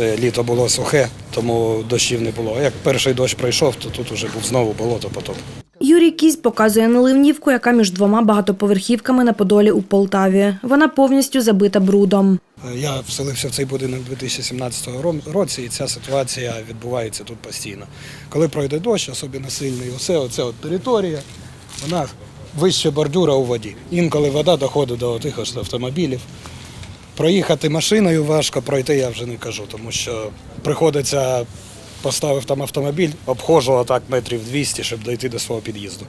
Це літо було сухе, тому дощів не було. А як перший дощ пройшов, то тут вже був знову болото потоп. Юрій Кізь показує наливнівку, яка між двома багатоповерхівками на Подолі у Полтаві. Вона повністю забита брудом. Я вселився в цей будинок 2017 році, і ця ситуація відбувається тут постійно. Коли пройде дощ, особливо сильний, усе оце от територія, вона вище бордюра у воді. Інколи вода доходить до тих автомобілів. Проїхати машиною важко, пройти я вже не кажу, тому що приходиться поставив там автомобіль, обходжу отак метрів 200, щоб дойти до свого під'їзду.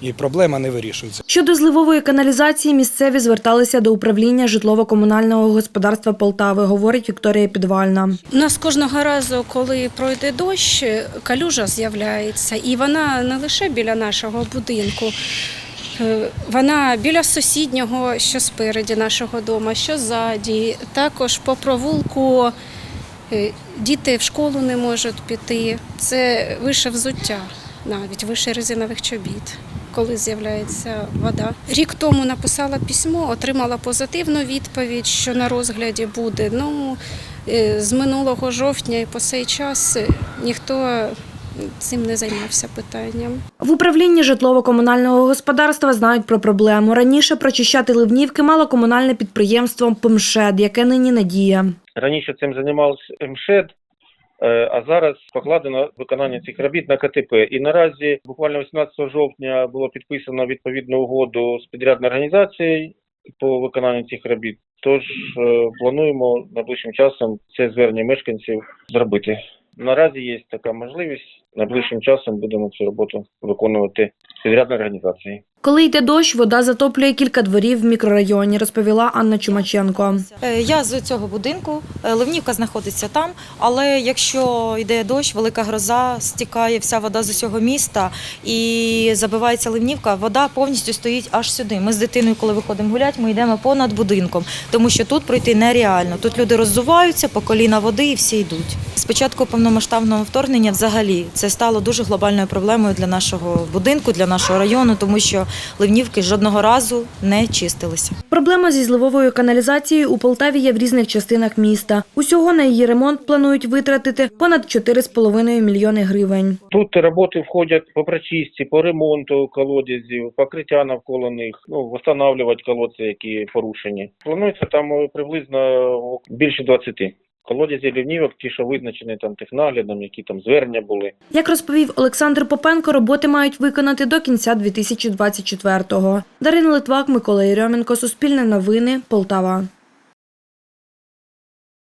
І проблема не вирішується. Щодо зливової каналізації, місцеві зверталися до управління житлово-комунального господарства Полтави, говорить Вікторія Підвальна. У нас кожного разу, коли пройде дощ, калюжа з'являється, і вона не лише біля нашого будинку. Е, Вона біля сусіднього, що спереді нашого дому, що ззаді. Також по провулку е, діти в школу не можуть піти. Це вище взуття, навіть вище резинових чобіт, коли з'являється вода. Рік тому написала письмо, отримала позитивну відповідь, що на розгляді буде. Ну, е, з минулого жовтня і по цей час ніхто цим не займався питанням. В управлінні житлово-комунального господарства знають про проблему. Раніше прочищати ливнівки мало комунальне підприємство «Пмшед», яке нині не діє. Раніше цим займався МШЕД, е, а зараз покладено виконання цих робіт на КТП. І наразі, буквально 18 жовтня, було підписано відповідну угоду з підрядною організацією по виконанню цих робіт. Тож е, плануємо найближчим часом це звернення мешканців зробити. Наразі є така можливість. Найближчим часом будемо цю роботу виконувати з підрядною організацією. Коли йде дощ, вода затоплює кілька дворів в мікрорайоні, розповіла Анна Чумаченко. Е, Я з цього будинку. Е, Ливнівка знаходиться там, але якщо йде дощ, велика гроза, стікає вся вода з усього міста і забивається ливнівка, вода повністю стоїть аж сюди. Ми з дитиною, коли виходимо гуляти, ми йдемо понад будинком, тому що тут пройти нереально. Тут люди роззуваються по коліна води і всі йдуть. Спочатку повномасштабного вторгнення взагалі це стало дуже глобальною проблемою для нашого будинку, для нашого району, тому що ливнівки жодного разу не чистилися. Проблема зі зливовою каналізацією у Полтаві є в різних частинах міста. Усього на її ремонт планують витратити понад 4,5 мільйони гривень. Тут роботи входять по прочистці, по ремонту колодязів, покриття навколо них, ну, встановлювати колодці, які порушені. Планується там е, приблизно більше 20 колодязів лівнівок, ті, що визначені там технаглядом, які там звернення були. Як розповів Олександр Попенко, роботи мають виконати до кінця 2024-го. Дарина Литвак, Микола Єрьоменко, Суспільне новини, Полтава.